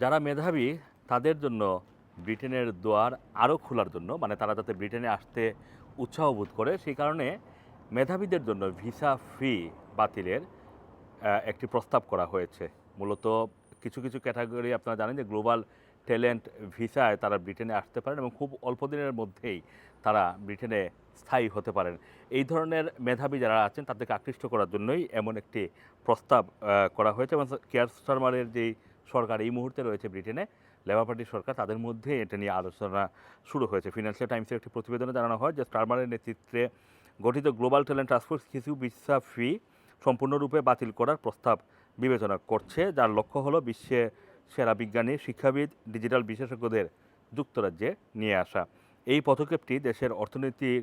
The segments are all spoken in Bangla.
যারা মেধাবী, তাদের জন্য ব্রিটেনের দুয়ার আরও খোলার জন্য মানে তারা যাতে ব্রিটেনে আসতে উৎসাহ বোধ করে, সেই কারণে মেধাবীদের জন্য ভিসা ফি বাতিলের একটি প্রস্তাব করা হয়েছে। মূলত কিছু কিছু ক্যাটাগরি আপনারা জানেন যে গ্লোবাল ট্যালেন্ট ভিসায় তারা ব্রিটেনে আসতে পারেন এবং খুব অল্প দিনের মধ্যেই তারা ব্রিটেনে স্থায়ী হতে পারেন। এই ধরনের মেধাবী যারা আছেন, তাদেরকে আকৃষ্ট করার জন্যই এমন একটি প্রস্তাব করা হয়েছে এবং কেয়ার শর্মারের যেই সরকার এই মুহূর্তে রয়েছে ব্রিটেনে। লেবার পার্টির সরকার তাদের মধ্যে এটা নিয়ে আলোচনা শুরু হয়েছে। ফিনান্সিয়াল টাইমসের একটি প্রতিবেদনে জানানো হয় যে স্টারমারের নেতৃত্বে গঠিত গ্লোবাল ট্যালেন্ট টাস্কফোর্স কিছু ভিসা ফি সম্পূর্ণরূপে বাতিল করার প্রস্তাব বিবেচনা করছে, যার লক্ষ্য হলো বিশ্বে সেরা বিজ্ঞানী, শিক্ষাবিদ, ডিজিটাল বিশেষজ্ঞদের যুক্তরাজ্যে নিয়ে আসা। এই পদক্ষেপটি দেশের অর্থনীতির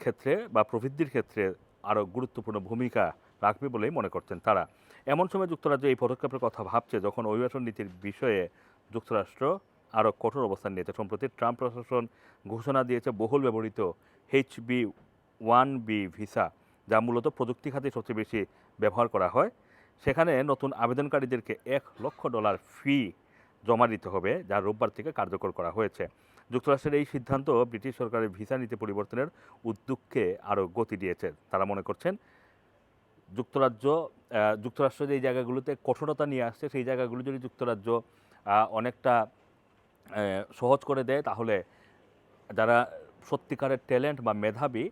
ক্ষেত্রে বা প্রবৃদ্ধির ক্ষেত্রে আরও গুরুত্বপূর্ণ ভূমিকা রাখবে বলেই মনে করছেন তারা। এমন সময় যুক্তরাজ্য এই পদক্ষেপের কথা ভাবছে যখন অভিবাসন নীতির বিষয়ে যুক্তরাষ্ট্র আরও কঠোর অবস্থান নিয়েছে। সম্প্রতি ট্রাম্প প্রশাসন ঘোষণা দিয়েছে বহুল ব্যবহৃত H B one B visa, যা মূলত প্রযুক্তি খাতে সবচেয়ে বেশি ব্যবহার করা হয়। সেখানে নতুন আবেদনকারীদেরকে এক লক্ষ ডলার ফি জমা দিতে হবে, যা রোববার থেকে কার্যকর করা হয়েছে। যুক্তরাষ্ট্রের এই সিদ্ধান্ত ব্রিটিশ সরকারের ভিসা নীতি পরিবর্তনের উদ্যোগকে আরও গতি দিয়েছে, তারা মনে করছেন। যুক্তরাজ্য যুক্তরাষ্ট্র যে জায়গাগুলোতে কঠোরতা নিয়ে আসছে, সেই জায়গাগুলো যদি যুক্তরাজ্য অনেকটা সহজ করে দেয়, তাহলে যারা সত্যিকারের ট্যালেন্ট বা মেধাবী,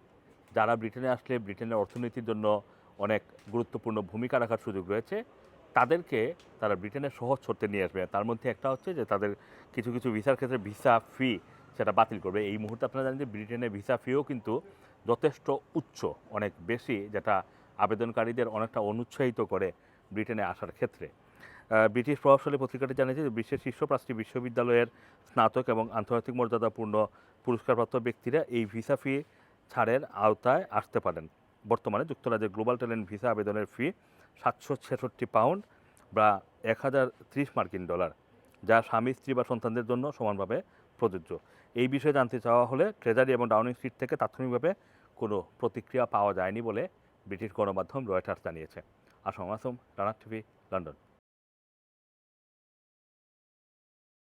যারা ব্রিটেনে আসলে ব্রিটেনের অর্থনীতির জন্য অনেক গুরুত্বপূর্ণ ভূমিকা রাখার সুযোগ রয়েছে, তাদেরকে তারা ব্রিটেনে সহজ করতে নিয়ে আসবে। তার মধ্যে একটা হচ্ছে যে তাদের কিছু কিছু ভিসার ক্ষেত্রে ভিসা ফি সেটা বাতিল করবে। এই মুহূর্তে আপনারা জানেন যে ব্রিটেনে ভিসা ফিও কিন্তু যথেষ্ট উচ্চ, অনেক বেশি, যেটা আবেদনকারীদের অনেকটা অনুৎসাহিত করে ব্রিটেনে আসার ক্ষেত্রে। ব্রিটিশ প্রভাবশালী পত্রিকাটি জানিয়েছে যে বিশ্বের শীর্ষ পাঁচটি বিশ্ববিদ্যালয়ের স্নাতক এবং আন্তর্জাতিক মর্যাদাপূর্ণ পুরস্কারপ্রাপ্ত ব্যক্তিরা এই ভিসা ফি ছাড়ের আওতায় আসতে পারেন। বর্তমানে যুক্তরাজ্যের গ্লোবাল ট্যালেন্ট ভিসা আবেদনের ফি সাতশো ছেষট্টি পাউন্ড বা এক হাজার ত্রিশ মার্কিন ডলার, যা স্বামী, স্ত্রী বা সন্তানদের জন্য সমানভাবে প্রযোজ্য। এই বিষয়ে জানতে চাওয়া হলে ট্রেজারি এবং ডাউনিং স্ট্রিট থেকে তাৎক্ষণিকভাবে কোনো প্রতিক্রিয়া পাওয়া যায়নি বলে ব্রিটিশ গণমাধ্যম রয়টার্স জানিয়েছে। আসম আসম রানার টিভি লন্ডন।